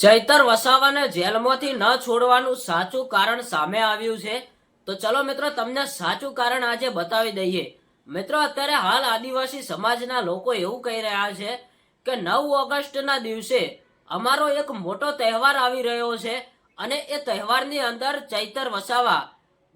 ચૈતર વસાવાને જેલમાંથી ન છોડવાનું સાચું કારણ સામે આવ્યું છે. તો ચલો મિત્રો, તમને સાચું કારણ આજે બતાવી દઈએ. મિત્રો, અત્યારે હાલ આદિવાસી સમાજના લોકો એવું કહી રહ્યા છે કે નવ ઓગસ્ટના દિવસે અમારો એક મોટો તહેવાર આવી રહ્યો છે અને એ તહેવારની અંદર ચૈતર વસાવા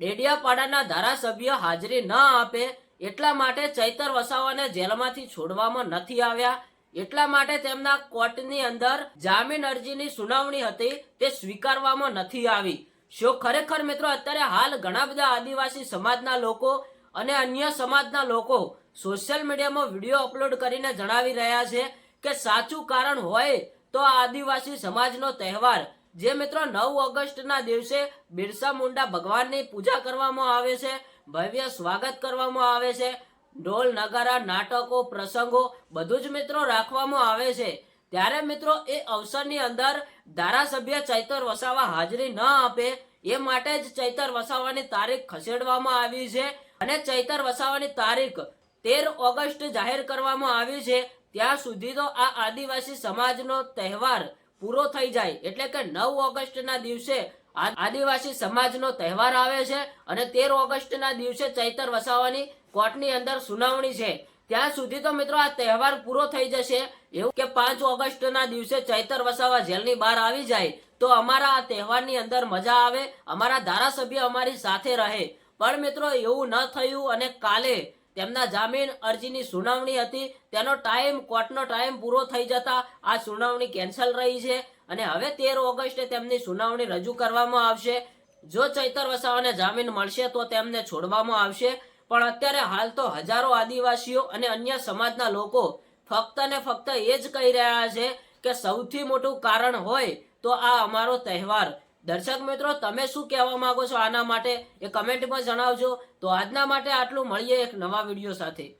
ડેડિયાપાડાના ધારાસભ્ય હાજરી ન આપે એટલા માટે ચૈતર વસાવાને જેલમાંથી છોડવામાં નથી આવ્યા. એટલા માટે તેમના કોર્ટની અંદર જામીન અરજીની સુનાવણી હતી, તે સ્વીકારવામાં નથી આવી. શો ખરેખર મિત્રો, અત્યારે હાલ ઘણા બધા આદિવાસી સમાજના લોકો અને અન્ય સમાજના લોકો સોશિયલ મીડિયામાં વીડિયો અપલોડ કરીને જણાવી રહ્યા છે કે સાચું કારણ હોય તો આ આદિવાસી સમાજનો તહેવાર. જે મિત્રો, નવ ઓગસ્ટના દિવસે બિરસા મુંડા ભગવાનની પૂજા કરવામાં આવે છે, ભવ્ય સ્વાગત કરવામાં આવે છે ઢોલ, નગારા, નાટકો, પ્રસંગો બધું જ મિત્રો રાખવામાં આવે છે. ત્યારે મિત્રો એ અવસરની અંદર ધારાસભ્ય ચૈતર વસાવા હાજરી ન આપે એ માટે જ ચૈતર વસાવાની તારીખ ખસેડવામાં આવી છે અને ચૈતર વસાવાની તારીખ તેર ઓગસ્ટ જાહેર કરવામાં આવી છે. ત્યાં સુધી તો આ આદિવાસી સમાજનો તહેવાર પૂરો થઈ જાય. એટલે કે નવ ઓગસ્ટના દિવસે આદિવાસી સમાજનો તહેવાર આવે છે અને તેર ઓગસ્ટના દિવસે ચૈતર વસાવાની કોર્ટની અંદર સુનાવણી છે. ત્યાં સુધી તો મિત્રો આ તહેવાર પૂરો થઈ જશે. એવું કે પાંચ ઓગસ્ટના દિવસે ચૈતર વસાવા જેલની બહાર આવી જાય તો અમારા આ તહેવારની અંદર મજા આવે, અમારા ધારાસભ્ય અમારી સાથે રહે. પણ મિત્રો એવું ન થયું અને કાલે તેમના જામીન અરજીની સુનાવણી હતી. તેનો ટાઈમ કોર્ટનો ટાઈમ પૂરો થઈ જતા આ સુનાવણી કેન્સલ રહી છે અને હવે તેર ઓગસ્ટે તેમની સુનાવણી રજૂ કરવામાં આવશે. જો ચૈતર વસાવાને જામીન મળશે તો તેમને છોડવામાં આવશે. પણ અત્યારે હાલ તો હજારો આદિવાસીઓ અને અન્ય સમાજના લોકો ફક્ત ને ફક્ત એ જ કહી રહ્યા છે કે સૌથી મોટું કારણ હોય તો આ અમારો તહેવાર દર્શક મિત્રો, તમે શું કહેવા માંગો છો? આના માટે એ કમેન્ટમાં જણાવજો. તો આજના માટે આટલું. મળીએ એક નવા વીડિયો સાથે.